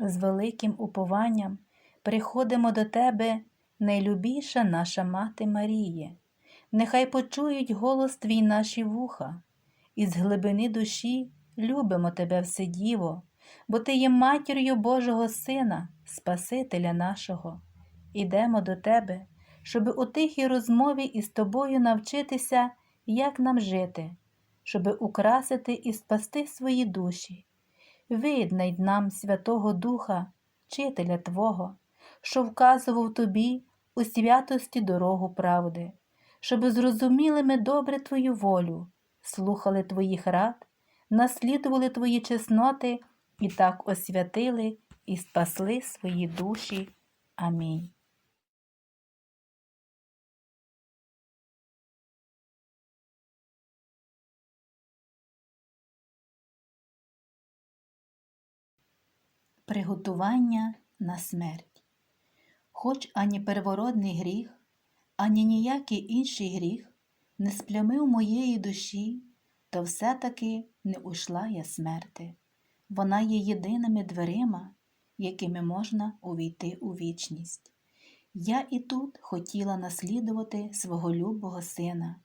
з великим упованням приходимо до Тебе, найлюбіша наша Мати Маріє. Нехай почують голос Твій наші вуха, і з глибини душі любимо Тебе все діво, бо Ти є матір'ю Божого Сина, Спасителя нашого. Ідемо до Тебе, щоби у тихій розмові із Тобою навчитися, як нам жити, щоби украсити і спасти свої душі. Виднай нам Святого Духа, Вчителя Твого, що вказував тобі у святості дорогу правди, щоби зрозуміли ми добре Твою волю, слухали Твоїх рад, наслідували Твої чесноти і так освятили і спасли свої душі. Амінь. Приготування на смерть. Хоч ані первородний гріх, ані ніякий інший гріх не сплямив моєї душі, то все-таки не ушла я смерти. Вона є єдиними дверима, якими можна увійти у вічність. Я і тут хотіла наслідувати свого любого сина,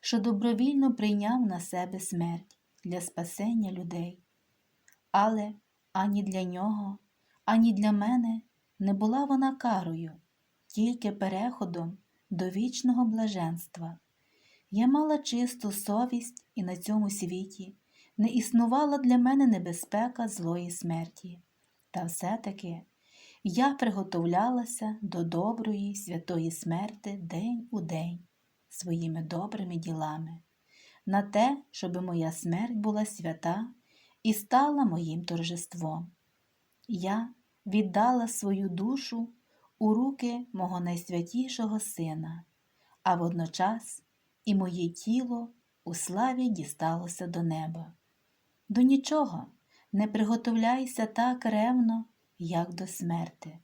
що добровільно прийняв на себе смерть для спасення людей. Але ані для нього, ані для мене не була вона карою, тільки переходом до вічного блаженства. Я мала чисту совість і на цьому світі не існувала для мене небезпека злої смерті. Та все-таки я приготовлялася до доброї святої смерти день у день своїми добрими ділами, на те, щоб моя смерть була свята і стала моїм торжеством. Я віддала свою душу у руки мого найсвятішого Сина, а водночас і моє тіло у славі дісталося до неба. До нічого не приготовляйся так ревно, як до смерти.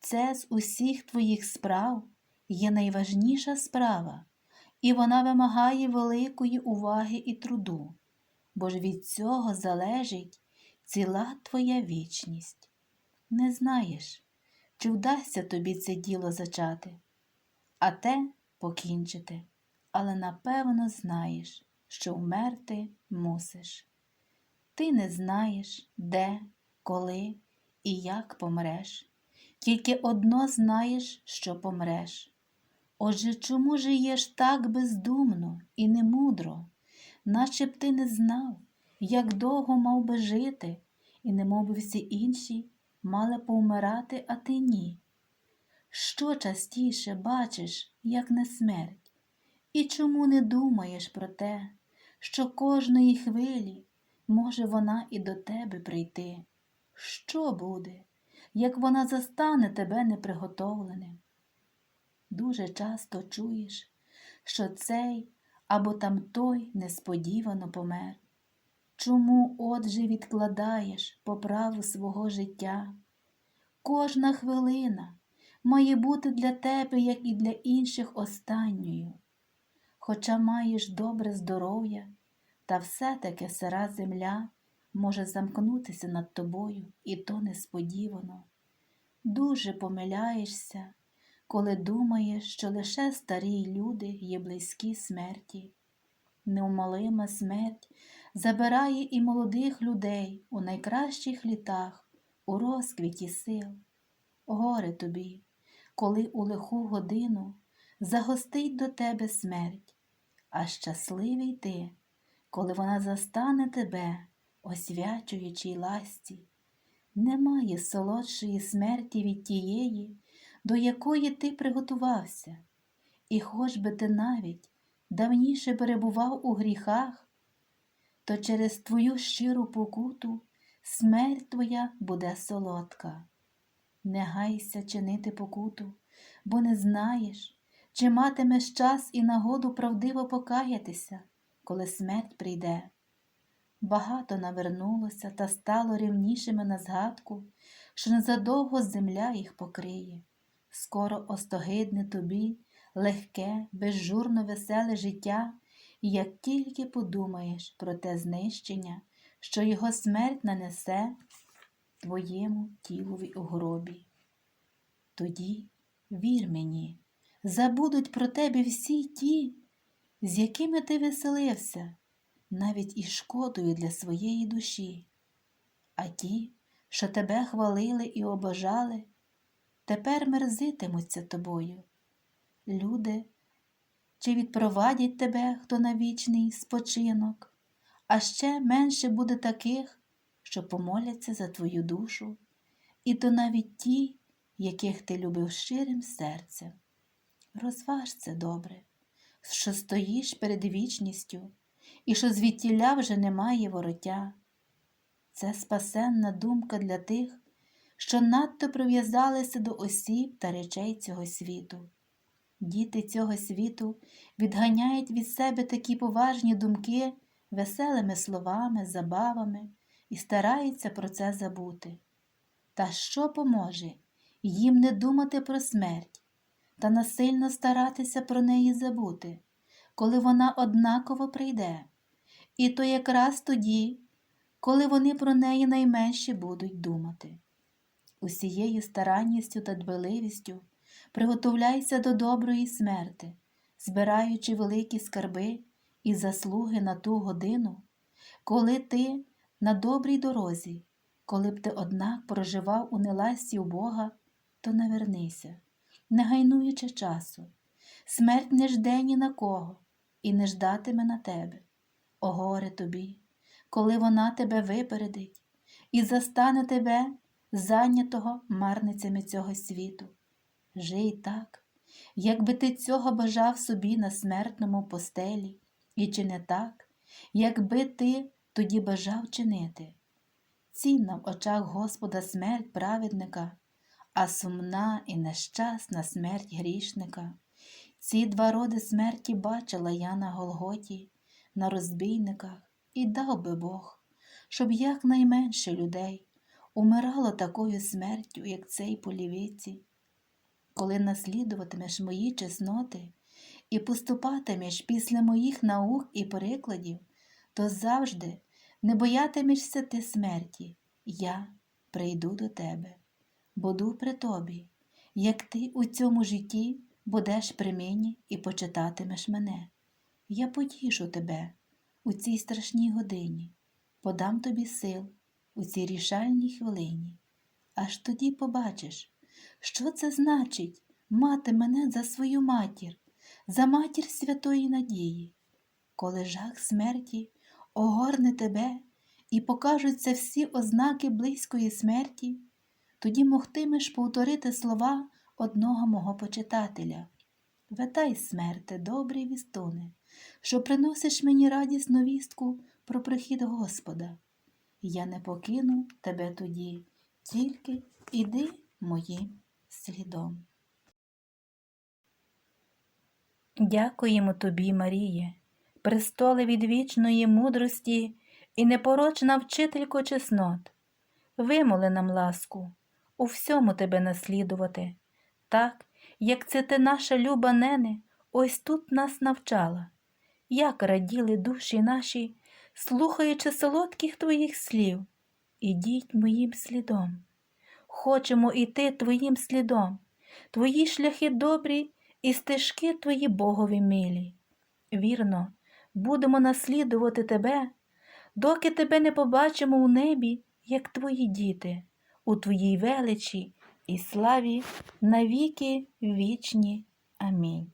Це з усіх твоїх справ є найважніша справа, і вона вимагає великої уваги і труду бо ж від цього залежить ціла твоя вічність. Не знаєш, чи вдасться тобі це діло зачати, а те покінчити, але напевно знаєш, що вмерти мусиш. Ти не знаєш, де, коли і як помреш, тільки одно знаєш, що помреш. Отже, чому жиєш так бездумно і немудро? Наче б ти не знав, як довго мав би жити, і немов би всі інші мали повмирати, а ти ні. Що частіше бачиш, як не смерть, і чому не думаєш про те, що кожної хвилі може вона і до тебе прийти? Що буде, як вона застане тебе неприготовленим? Дуже часто чуєш, що цей або там той несподівано помер. Чому, отже, відкладаєш поправу свого життя? Кожна хвилина має бути для тебе, як і для інших, останньою. Хоча маєш добре здоров'я, та все-таки сира земля може замкнутися над тобою, і то несподівано. Дуже помиляєшся, коли думаєш, що лише старі люди є близькі смерті. Неумолима смерть забирає і молодих людей у найкращих літах, у розквіті сил. Горе тобі, коли у лиху годину загостить до тебе смерть, а щасливий ти, коли вона застане тебе, освячуючій ласті. Немає солодшої смерті від тієї, до якої ти приготувався, і хоч би ти навіть давніше перебував у гріхах, то через твою щиру покуту смерть твоя буде солодка. Не гайся чинити покуту, бо не знаєш, чи матимеш час і нагоду правдиво покаятися, коли смерть прийде. Багато навернулося та стало рівнішими на згадку, що незадовго земля їх покриє скоро остогидне тобі легке, безжурно веселе життя, і як тільки подумаєш про те знищення, що його смерть нанесе, твоєму тілові у гробі. Тоді, вір мені, забудуть про тебе всі ті, з якими ти веселився, навіть із шкодою для своєї душі. А ті, що тебе хвалили і обожали, тепер мерзитимуться тобою. Люди, чи відпровадять тебе хто на вічний спочинок, а ще менше буде таких, що помоляться за твою душу, і то навіть ті, яких ти любив щирим серцем. Розваж це добре, що стоїш перед вічністю, і що звідтіля вже немає вороття. Це спасенна думка для тих, що надто прив'язалися до осіб та речей цього світу. Діти цього світу відганяють від себе такі поважні думки веселими словами, забавами і стараються про це забути. Та що поможе їм не думати про смерть та насильно старатися про неї забути, коли вона однаково прийде, і то якраз тоді, коли вони про неї найменше будуть думати. Усією старанністю та дбаливістю приготовляйся до доброї смерти, збираючи великі скарби і заслуги на ту годину, коли ти на добрій дорозі, коли б ти, однак, проживав у неласті у Бога, то навернися, не гайнуючи часу. Смерть не жде ні на кого і не ждатиме на тебе. О горе тобі, коли вона тебе випередить і застане тебе, зайнятого марницями цього світу. Жий так, якби ти цього бажав собі на смертному постелі, і чи не так, якби ти тоді бажав чинити. Цінна в очах Господа смерть праведника, а сумна і нещасна смерть грішника. Ці два роди смерті бачила я на Голготі, на розбійниках, і дав би Бог, щоб якнайменше людей умирало такою смертю, як цей полівіці. Коли наслідуватимеш мої чесноти і поступатимеш після моїх наук і перекладів, то завжди не боятимешся ти смерті, я прийду до тебе, буду при тобі, як ти у цьому житті будеш при мені і почитатимеш мене. Я потішу тебе у цій страшній годині, подам тобі сил у цій рішальній хвилині. Аж тоді побачиш, що це значить мати мене за свою матір, за матір святої надії, коли жах смерті огорне тебе і покажуться всі ознаки близької смерті, тоді могтимеш повторити слова одного мого почитателя. Витай, смерте, добрий вістуне, що приносиш мені радісну вістку про прихід Господа. Я не покину тебе тоді, тільки іди моїм слідом. Дякуємо тобі, Маріє, престоле від вічної мудрості і непорочна вчителько чеснот. Вимоли нам ласку, у всьому тебе наслідувати, так, як це ти наша люба нене, ось тут нас навчала, як раділи душі наші, слухаючи солодких твоїх слів, ідіть моїм слідом. Хочемо іти твоїм слідом, твої шляхи добрі і стежки твої Богові милі. Вірно, будемо наслідувати тебе, доки тебе не побачимо у небі, як твої діти, у твоїй величі і славі навіки вічні. Амінь.